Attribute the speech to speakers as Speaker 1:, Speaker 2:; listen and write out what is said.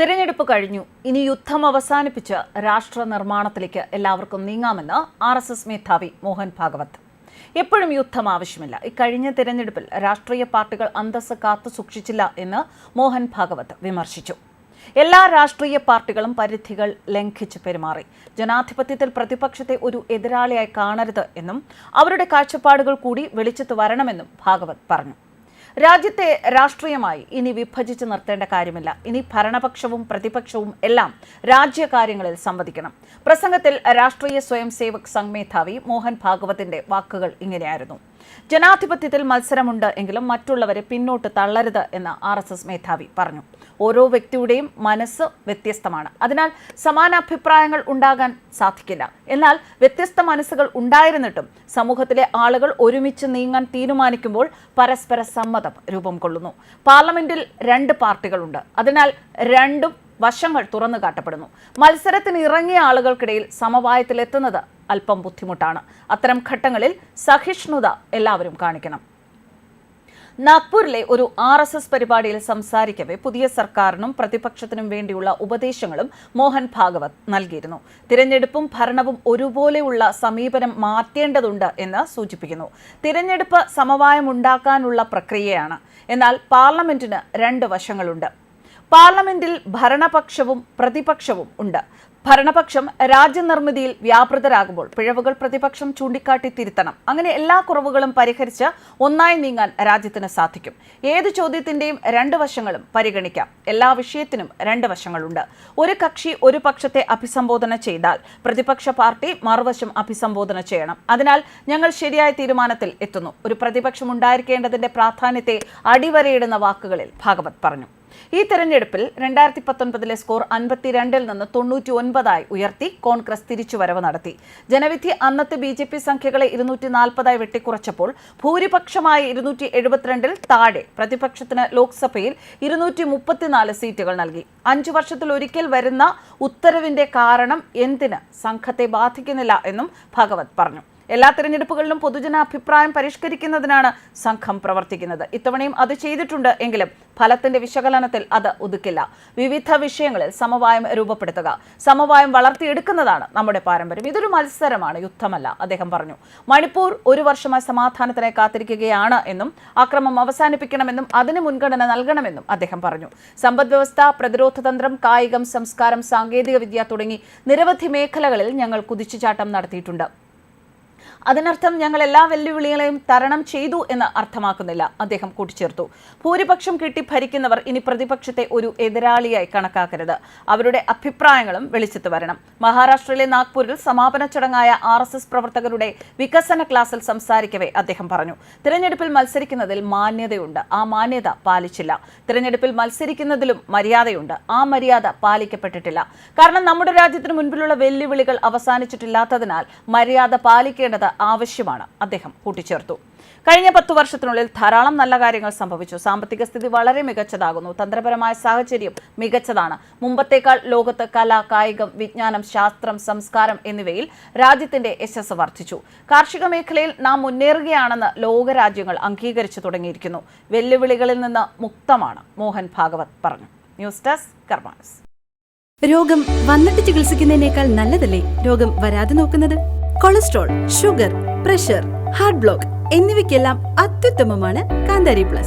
Speaker 1: തിരഞ്ഞെടുപ്പ് കഴിഞ്ഞു. ഇനി യുദ്ധം അവസാനിപ്പിച്ച് രാഷ്ട്ര നിർമ്മാണത്തിലേക്ക് എല്ലാവർക്കും നീങ്ങാമെന്ന് ആർ എസ് എസ് മേധാവി മോഹൻ ഭാഗവത്. എപ്പോഴും യുദ്ധം ആവശ്യമില്ല. ഇക്കഴിഞ്ഞ തിരഞ്ഞെടുപ്പിൽ രാഷ്ട്രീയ പാർട്ടികൾ അന്തസ് കാത്തു സൂക്ഷിച്ചില്ല എന്ന് മോഹൻ ഭാഗവത് വിമർശിച്ചു. എല്ലാ രാഷ്ട്രീയ പാർട്ടികളും പരിധികൾ ലംഘിച്ച് പെരുമാറി. ജനാധിപത്യത്തിൽ പ്രതിപക്ഷത്തെ ഒരു എതിരാളിയായി കാണരുത് എന്നും അവരുടെ കാഴ്ചപ്പാടുകൾ കൂടി വെളിച്ചത്ത് വരണമെന്നും ഭാഗവത് പറഞ്ഞു. രാജ്യത്തെ രാഷ്ട്രീയമായി ഇനി വിഭജിച്ച് നിർത്തേണ്ട കാര്യമില്ല. ഇനി ഭരണപക്ഷവും പ്രതിപക്ഷവും എല്ലാം രാജ്യകാര്യങ്ങളിൽ സംവദിക്കണം. പ്രസംഗത്തിൽ രാഷ്ട്രീയ സ്വയംസേവക് സംഘ് മേധാവി മോഹൻ ഭാഗവത്തിന്റെ വാക്കുകൾ ഇങ്ങനെയായിരുന്നു. ജനാധിപത്യത്തിൽ മത്സരമുണ്ട് എങ്കിലും മറ്റുള്ളവരെ പിന്നോട്ട് തള്ളരുത് എന്ന് ആർ എസ് എസ് മേധാവി പറഞ്ഞു. ഓരോ വ്യക്തിയുടെയും മനസ്സ് വ്യത്യസ്തമാണ്. അതിനാൽ സമാന അഭിപ്രായങ്ങൾ ഉണ്ടാകാൻ സാധിക്കില്ല. എന്നാൽ വ്യത്യസ്ത മനസ്സുകൾ ഉണ്ടായിരുന്നിട്ടും സമൂഹത്തിലെ ആളുകൾ ഒരുമിച്ച് നീങ്ങാൻ തീരുമാനിക്കുമ്പോൾ പരസ്പര സമ്മതം രൂപം കൊള്ളുന്നു. പാർലമെന്റിൽ രണ്ട് പാർട്ടികളുണ്ട്. അതിനാൽ രണ്ടും വശങ്ങൾ തുറന്നു കാട്ടപ്പെടുന്നു. മത്സരത്തിന് ഇറങ്ങിയ ആളുകൾക്കിടയിൽ സമവായത്തിലെത്തുന്നത് അല്പം ബുദ്ധിമുട്ടാണ്. അത്തരം ഘട്ടങ്ങളിൽ സഹിഷ്ണുത എല്ലാവരും കാണിക്കണം. നാഗ്പൂരിലെ ഒരു ആർ എസ് എസ് പരിപാടിയിൽ സംസാരിക്കവെ പുതിയ സർക്കാരിനും പ്രതിപക്ഷത്തിനും വേണ്ടിയുള്ള ഉപദേശങ്ങളും മോഹൻ ഭാഗവത് നൽകിയിരുന്നു. തിരഞ്ഞെടുപ്പും ഭരണവും ഒരുപോലെയുള്ള സമീപനം മാറ്റേണ്ടതുണ്ട് എന്ന് സൂചിപ്പിക്കുന്നു. തിരഞ്ഞെടുപ്പ് സമവായം ഉണ്ടാക്കാനുള്ള പ്രക്രിയയാണ്. എന്നാൽ പാർലമെന്റിന് രണ്ട് വശങ്ങളുണ്ട്. പാർലമെന്റിൽ ഭരണപക്ഷവും പ്രതിപക്ഷവും ഉണ്ട്. ഭരണപക്ഷം രാജ്യനിർമ്മിതിയിൽ വ്യാപൃതരാകുമ്പോൾ പിഴവുകൾ പ്രതിപക്ഷം ചൂണ്ടിക്കാട്ടി തിരുത്തണം. അങ്ങനെ എല്ലാ കുറവുകളും പരിഹരിച്ച് ഒന്നായി നീങ്ങാൻ രാജ്യത്തിന് സാധിക്കും. ഏത് ചോദ്യത്തിന്റെയും രണ്ട് വശങ്ങളും പരിഗണിക്കാം. എല്ലാ വിഷയത്തിനും രണ്ട് വശങ്ങളുണ്ട്. ഒരു കക്ഷി ഒരു പക്ഷത്തെ അഭിസംബോധന ചെയ്താൽ പ്രതിപക്ഷ പാർട്ടി മറുവശം അഭിസംബോധന ചെയ്യണം. അതിനാൽ ഞങ്ങൾ ശരിയായ തീരുമാനത്തിൽ എത്തുന്നു. ഒരു പ്രതിപക്ഷം ഉണ്ടായിരിക്കേണ്ടതിന്റെ പ്രാധാന്യത്തെ അടിവരയിടുന്ന വാക്കുകളിൽ ഭാഗവത് പറഞ്ഞു. ഈ തെരഞ്ഞെടുപ്പിൽ രണ്ടായിരത്തി പത്തൊൻപതിലെ സ്കോർ അൻപത്തിരണ്ടിൽ നിന്ന് തൊണ്ണൂറ്റി ഒൻപതായി ഉയർത്തി കോൺഗ്രസ് തിരിച്ചുവരവ് നടത്തി. ജനവിധി അന്നത്തെ ബി ജെ പി സംഖ്യകളെ ഇരുന്നൂറ്റി നാൽപ്പതായി വെട്ടിക്കുറച്ചപ്പോൾ ഭൂരിപക്ഷമായി ഇരുന്നൂറ്റി എഴുപത്തിരണ്ടിൽ താഴെ പ്രതിപക്ഷത്തിന് ലോക്സഭയിൽ ഇരുന്നൂറ്റി മുപ്പത്തിനാല് സീറ്റുകൾ നൽകി. അഞ്ചു വർഷത്തിൽ ഒരിക്കൽ വരുന്ന ഉത്തരവിന്റെ കാരണം എന്തിന് സംഘത്തെ ബാധിക്കുന്നില്ല എന്നും ഭഗവത് പറഞ്ഞു. എല്ലാ തിരഞ്ഞെടുപ്പുകളിലും പൊതുജന അഭിപ്രായം പരിഷ്കരിക്കുന്നതിനാണ് സംഘം പ്രവർത്തിക്കുന്നത്. ഇത്തവണയും അത് ചെയ്തിട്ടുണ്ട് എങ്കിലും ഫലത്തിന്റെ വിശകലനത്തിൽ അത് ഒതുക്കില്ല. വിവിധ വിഷയങ്ങളിൽ സമവായം രൂപപ്പെടുത്തുക സമവായം വളർത്തിയെടുക്കുന്നതാണ് നമ്മുടെ പാരമ്പര്യം. ഇതൊരു മത്സരമാണ് യുദ്ധമല്ല അദ്ദേഹം പറഞ്ഞു. മണിപ്പൂർ ഒരു വർഷമായി സമാധാനത്തിനായി കാത്തിരിക്കുകയാണ് എന്നും അക്രമം അവസാനിപ്പിക്കണമെന്നും അതിന് മുൻഗണന നൽകണമെന്നും അദ്ദേഹം പറഞ്ഞു. സമ്പദ് വ്യവസ്ഥ പ്രതിരോധ തന്ത്രം കായികം സംസ്കാരം സാങ്കേതിക വിദ്യ തുടങ്ങി നിരവധി മേഖലകളിൽ ഞങ്ങൾ കുതിച്ചുചാട്ടം നടത്തിയിട്ടുണ്ട്. അതിനർത്ഥം ഞങ്ങൾ എല്ലാ വെല്ലുവിളികളെയും തരണം ചെയ്തു എന്ന് അർത്ഥമാക്കുന്നില്ല. അദ്ദേഹം കൂട്ടിച്ചേർത്തു. ഭൂരിപക്ഷം കിട്ടി ഭരിക്കുന്നവർ ഇനി പ്രതിപക്ഷത്തെ ഒരു എതിരാളിയായി കണക്കാക്കരുത്. അവരുടെ അഭിപ്രായങ്ങളും വെളിച്ചത്ത് വരണം. മഹാരാഷ്ട്രയിലെ നാഗ്പൂരിൽ സമാപന ചടങ്ങായ ആർ എസ് എസ് പ്രവർത്തകരുടെ വികസന ക്ലാസ്സിൽ സംസാരിക്കവേ അദ്ദേഹം പറഞ്ഞു. തിരഞ്ഞെടുപ്പിൽ മത്സരിക്കുന്നതിൽ മാന്യതയുണ്ട്. ആ മാന്യത പാലിച്ചില്ല. തിരഞ്ഞെടുപ്പിൽ മത്സരിക്കുന്നതിലും മര്യാദയുണ്ട്. ആ മര്യാദ പാലിക്കപ്പെട്ടിട്ടില്ല. കാരണം നമ്മുടെ രാജ്യത്തിന് മുൻപിലുള്ള വെല്ലുവിളികൾ അവസാനിച്ചിട്ടില്ലാത്തതിനാൽ മര്യാദ പാലിക്കേണ്ടത് ആവശ്യമാണ്. അദ്ദേഹം കൂട്ടിച്ചേർത്തു. കഴിഞ്ഞ പത്തു വർഷത്തിനുള്ളിൽ ധാരാളം നല്ല കാര്യങ്ങൾ സംഭവിച്ചു. സാമ്പത്തിക സ്ഥിതി വളരെ മികച്ചതാകുന്നു. തന്ത്രപരമായ സാഹചര്യം മികച്ചതാണ്. മുമ്പത്തേക്കാൾ ലോകത്ത് കല കായികം വിജ്ഞാനം ശാസ്ത്രം സംസ്കാരം എന്നിവയിൽ രാജ്യത്തിന്റെ യശസ് വർദ്ധിച്ചു. കാർഷിക മേഖലയിൽ നാം മുന്നേറുകയാണെന്ന് ലോകരാജ്യങ്ങൾ അംഗീകരിച്ചു തുടങ്ങിയിരിക്കുന്നു. വെല്ലുവിളികളിൽ നിന്ന് മുക്തമാണ്. മോഹൻ ഭാഗവത് പറഞ്ഞു. ന്യൂസ് ഡെസ്ക്
Speaker 2: രോഗം വന്നിട്ട് ചികിത്സിക്കുന്നതിനേക്കാൾ നല്ലതല്ലേ രോഗം വരാതെ നോക്കുന്നത്? Cholesterol sugar pressure heart block എന്നിവയ്ക്കെല്ലാം അത്യുത്തമമാണ് കാന്താരി പ്ലസ്.